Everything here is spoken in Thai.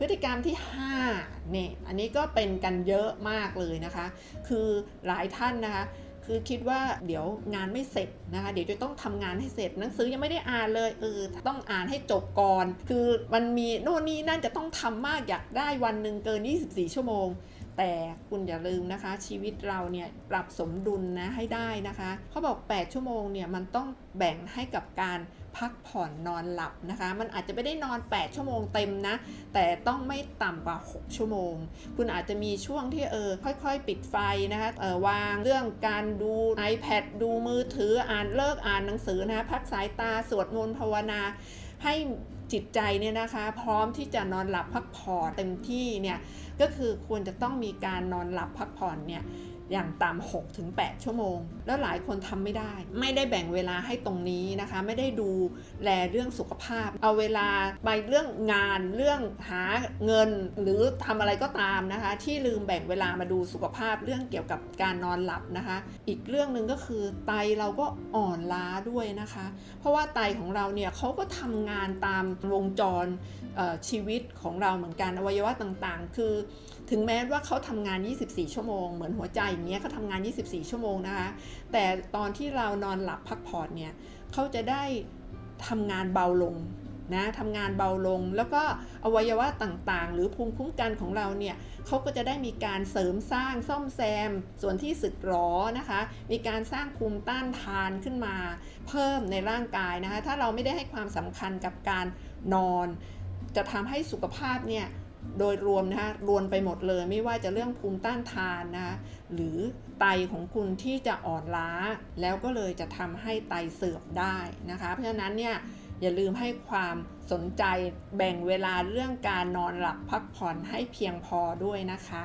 พฤติกรรมที่5เนี่ยอันนี้ก็เป็นกันเยอะมากเลยนะคะ คือหลายท่านนะคะคือคิดว่าเดี๋ยวงานไม่เสร็จนะคะ เดี๋ยวจะต้องทำงานให้เสร็จหนังสือยังไม่ได้อ่านเลยเออต้องอ่านให้จบก่อน คือมันมีโน่นนี่นั่นจะต้องทำมากอยากได้วันหนึ่งเกิน 24 ชั่วโมง แต่คุณอย่าลืมนะคะ ชีวิตเราเนี่ยปรับสมดุลนะให้ได้นะคะเขาบอก 8 ชั่วโมงเนี่ยมันต้องแบ่งให้กับการพักผ่อนนอนหลับนะคะ มันอาจจะไม่ได้นอน 8 ชั่วโมงเต็มนะ แต่ต้องไม่ต่ำกว่า 6 ชั่วโมง คุณอาจจะมีช่วงที่เออค่อยๆ ปิดไฟนะคะเออวางเรื่องการดู iPad ดูมือถืออ่านเลิกอ่านหนังสือนะคะพักสายตาสวดมนต์ภาวนา ให้จิตใจเนี่ยนะคะพร้อมที่จะนอนหลับพักผ่อนเต็มที่เนี่ยก็คือควรจะต้องมีการนอนหลับพักผ่อนเนี่ย อย่างต่ำ6ถึง8ชั่วโมง แล้วหลายคนทำไม่ได้ ไม่ได้แบ่งเวลาให้ตรงนี้นะคะ ไม่ได้ดูแลเรื่องสุขภาพ เอาเวลาไปเรื่องงานเรื่องหาเงินหรือทำอะไรก็ตามนะคะ ที่ลืมแบ่งเวลามาดูสุขภาพเรื่องเกี่ยวกับการนอนหลับนะคะ อีกเรื่องหนึ่งก็คือไตเราก็อ่อนล้าด้วยนะคะ เพราะว่าไตของเราเนี่ยเขาก็ทำงานตามวงจรชีวิตของเราเหมือนกันอวัยวะต่างๆ คือ ถึงแม้ว่าเขาทำงาน 24 ชั่วโมงเหมือนหัวใจอย่างเงี้ยเขาทำงาน 24 ชั่วโมงนะคะ แต่ตอนที่เรานอนหลับพักผ่อนเนี่ยเขาจะได้ทำงานเบาลงนะทำงานเบาลง แล้วก็อวัยวะต่างๆ หรือภูมิคุ้มกันของเราเนี่ยเขาก็จะได้มีการเสริมสร้างซ่อมแซม ส่วนที่สึกหรอนะคะ มีการสร้างภูมิต้านทานขึ้นมา เพิ่มในร่างกายนะคะ ถ้าเราไม่ได้ให้ความสำคัญกับการนอน จะทำให้สุขภาพเนี่ย โดยรวมนะคะรวนไปหมดเลย ไม่ว่าจะเรื่องภูมิต้านทานนะคะหรือไตของคุณที่จะอ่อนล้า แล้วก็เลยจะทำให้ไตเสื่อมได้นะคะ เพราะฉะนั้นเนี่ยอย่าลืมให้ความสนใจแบ่งเวลาเรื่องการนอนหลับพักผ่อนให้เพียงพอด้วยนะคะ